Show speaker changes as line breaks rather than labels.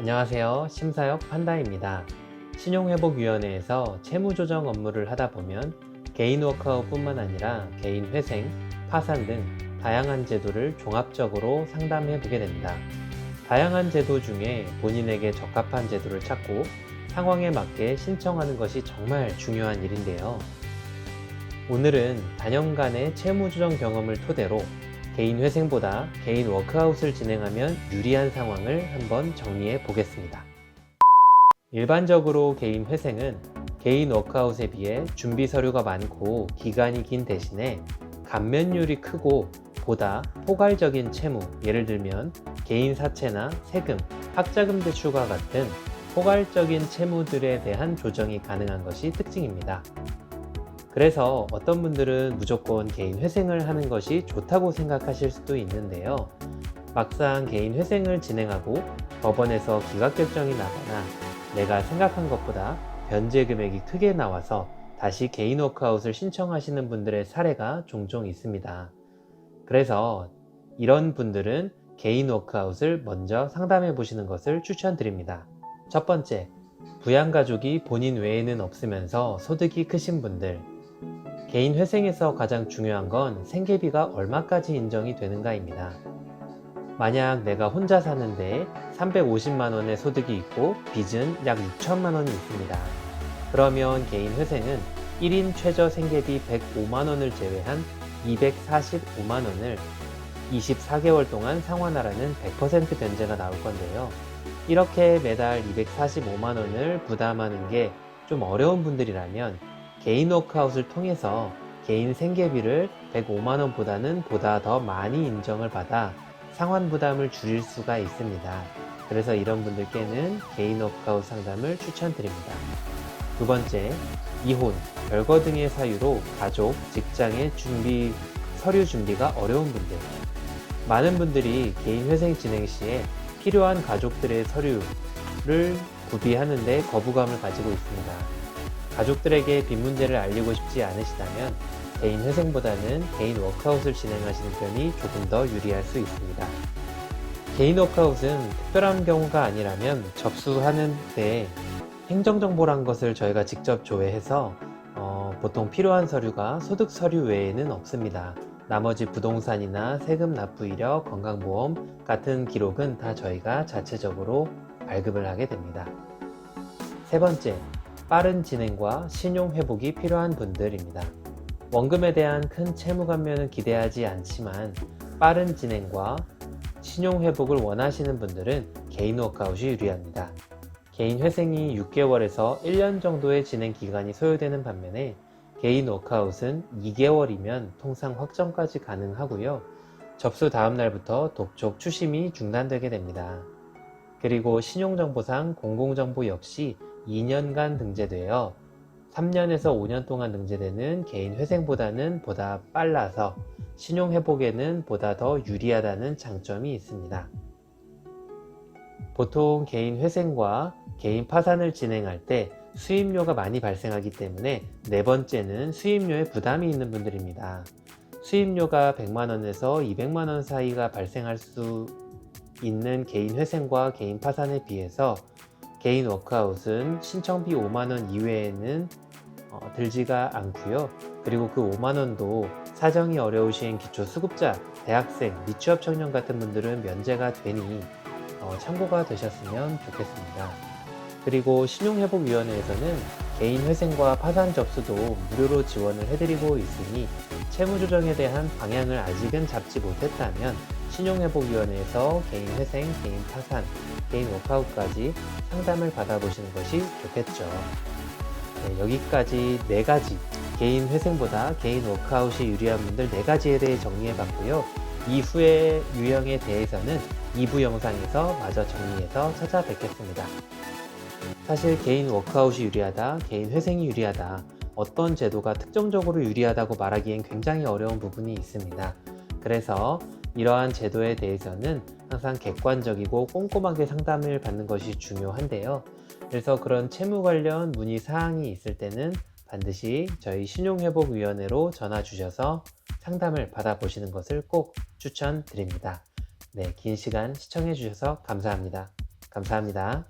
안녕하세요. 심사역 판다입니다. 신용회복위원회에서 채무조정 업무를 하다 보면 개인 워크아웃뿐만 아니라 개인 회생, 파산 등 다양한 제도를 종합적으로 상담해 보게 됩니다. 다양한 제도 중에 본인에게 적합한 제도를 찾고 상황에 맞게 신청하는 것이 정말 중요한 일인데요. 오늘은 단연간의 채무조정 경험을 토대로 개인 회생보다 개인 워크아웃을 진행하면 유리한 상황을 한번 정리해 보겠습니다. 일반적으로 개인 회생은 개인 워크아웃에 비해 준비 서류가 많고 기간이 긴 대신에 감면율이 크고 보다 포괄적인 채무, 예를 들면 개인 사채나 세금, 학자금 대출과 같은 포괄적인 채무들에 대한 조정이 가능한 것이 특징입니다. 그래서 어떤 분들은 무조건 개인 회생을 하는 것이 좋다고 생각하실 수도 있는데요. 막상 개인 회생을 진행하고 법원에서 기각 결정이 나거나 내가 생각한 것보다 변제 금액이 크게 나와서 다시 개인 워크아웃을 신청하시는 분들의 사례가 종종 있습니다. 그래서 이런 분들은 개인 워크아웃을 먼저 상담해 보시는 것을 추천드립니다. 첫 번째, 부양가족이 본인 외에는 없으면서 소득이 크신 분들, 개인 회생에서 가장 중요한 건 생계비가 얼마까지 인정이 되는가입니다. 만약 내가 혼자 사는데 350만 원의 소득이 있고 빚은 약 6천만 원이 있습니다. 그러면 개인 회생은 1인 최저 생계비 105만 원을 제외한 245만 원을 24개월 동안 상환하라는 100% 변제가 나올 건데요. 이렇게 매달 245만 원을 부담하는 게 좀 어려운 분들이라면 개인 워크아웃을 통해서 개인 생계비를 105만 원보다는 보다 더 많이 인정을 받아 상환 부담을 줄일 수가 있습니다. 그래서 이런 분들께는 개인 워크아웃 상담을 추천드립니다. 두 번째, 이혼, 별거 등의 사유로 가족, 직장의 준비, 서류 준비가 어려운 분들. 많은 분들이 개인 회생 진행 시에 필요한 가족들의 서류를 구비하는데 거부감을 가지고 있습니다. 가족들에게 빚 문제를 알리고 싶지 않으시다면 개인 회생보다는 개인 워크아웃을 진행하시는 편이 조금 더 유리할 수 있습니다. 개인 워크아웃은 특별한 경우가 아니라면 접수하는 데 행정정보란 것을 저희가 직접 조회해서 어, 보통 필요한 서류가 소득 서류 외에는 없습니다. 나머지 부동산이나 세금 납부 이력, 건강보험 같은 기록은 다 저희가 자체적으로 발급을 하게 됩니다. 세 번째, 빠른 진행과 신용 회복이 필요한 분들입니다. 원금에 대한 큰 채무 감면은 기대하지 않지만 빠른 진행과 신용 회복을 원하시는 분들은 개인 워크아웃이 유리합니다. 개인 회생이 6개월에서 1년 정도의 진행 기간이 소요되는 반면에 개인 워크아웃은 2개월이면 통상 확정까지 가능하고요. 접수 다음 날부터 독촉 추심이 중단되게 됩니다. 그리고 신용정보상 공공정보 역시 2년간 등재되어 3년에서 5년 동안 등재되는 개인 회생보다는 보다 빨라서 신용 회복에는 보다 더 유리하다는 장점이 있습니다. 보통 개인 회생과 개인 파산을 진행할 때 수임료가 많이 발생하기 때문에 네 번째는 수임료에 부담이 있는 분들입니다. 수임료가 100만원에서 200만원 사이가 발생할 수 있는 개인 회생과 개인 파산에 비해서 개인 워크아웃은 신청비 5만원 이외에는 어, 들지가 않고요. 그리고 그 5만원도 사정이 어려우신 기초수급자, 대학생, 미취업 청년 같은 분들은 면제가 되니 어, 참고가 되셨으면 좋겠습니다. 그리고 신용회복위원회에서는 개인 회생과 파산 접수도 무료로 지원을 해드리고 있으니 채무조정에 대한 방향을 아직은 잡지 못했다면 신용회복위원회에서 개인 회생, 개인 파산, 개인 워크아웃까지 상담을 받아보시는 것이 좋겠죠. 네, 여기까지 네 가지 개인 회생보다 개인 워크아웃이 유리한 분들 네 가지에 대해 정리해 봤고요. 이후의 유형에 대해서는 2부 영상에서 마저 정리해서 찾아뵙겠습니다. 사실 개인 워크아웃이 유리하다, 개인 회생이 유리하다, 어떤 제도가 특정적으로 유리하다고 말하기엔 굉장히 어려운 부분이 있습니다. 그래서 이러한 제도에 대해서는 항상 객관적이고 꼼꼼하게 상담을 받는 것이 중요한데요. 그래서 그런 채무 관련 문의 사항이 있을 때는 반드시 저희 신용회복위원회로 전화 주셔서 상담을 받아보시는 것을 꼭 추천드립니다. 네, 긴 시간 시청해 주셔서 감사합니다. 감사합니다.